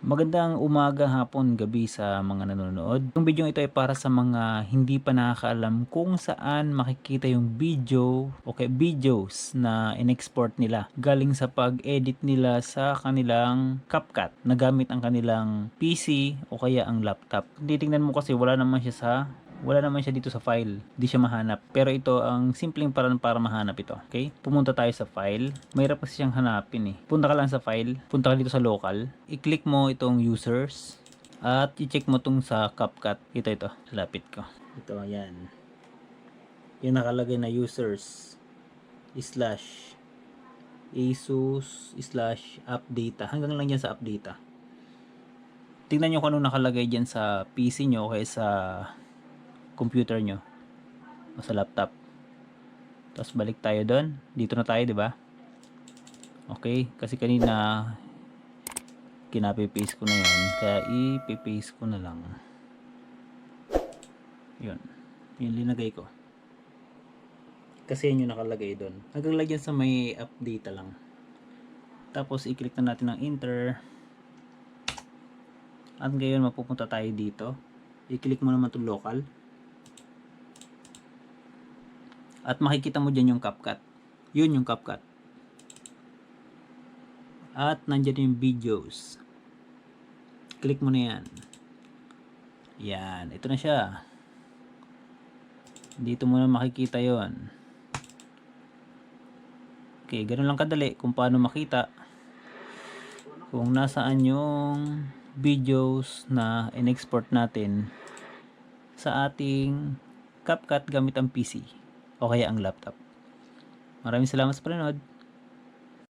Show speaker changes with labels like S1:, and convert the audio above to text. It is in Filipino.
S1: Magandang umaga, hapon, gabi sa mga nanonood. Yung video ito ay para sa mga hindi pa nakakaalam kung saan makikita yung video o kaya videos na in-export nila galing sa pag-edit nila sa kanilang CapCut na gamit ang kanilang PC o kaya ang laptop. Titingnan mo kasi wala naman siya sa wala naman siya dito sa file. Di siya mahanap. Pero ito ang simpleng paraan para mahanap ito. Okay? Pumunta tayo sa file. Mahirap kasi siyang hanapin eh. Punta ka lang sa file. Punta ka dito sa local. I-click mo itong users. At i-check mo itong sa CapCut. Ito ito. Lapit ko. Ito, yan. Yan nakalagay na users. Slash. Asus slash updata. Hanggang lang yan sa updata. Tingnan nyo kung ano nakalagay dyan sa PC nyo kaya sa computer nyo o sa laptop. Tapos balik tayo doon. Dito na tayo, ba? Okay, kasi kanina kinapi-paste ko na 'yon, kaya i-paste ko na lang. 'Yun. Yung linagay ko. Kasi yun yung nakalagay doon. Hanggang lagyan sa may update lang. Tapos i-click na natin ng enter. At ngayon mapupunta tayo dito. I-click mo naman 'tong local. At makikita mo dyan yung CapCut. Yun yung CapCut. At nandyan yung videos. Click mo na yan. Yan. Ito na siya. Dito mo na makikita yon. Okay, ganun lang kadali kung paano makita kung nasaan yung videos na in-export natin sa ating CapCut gamit ang PC o kaya ang laptop. Maraming salamat sa panonood.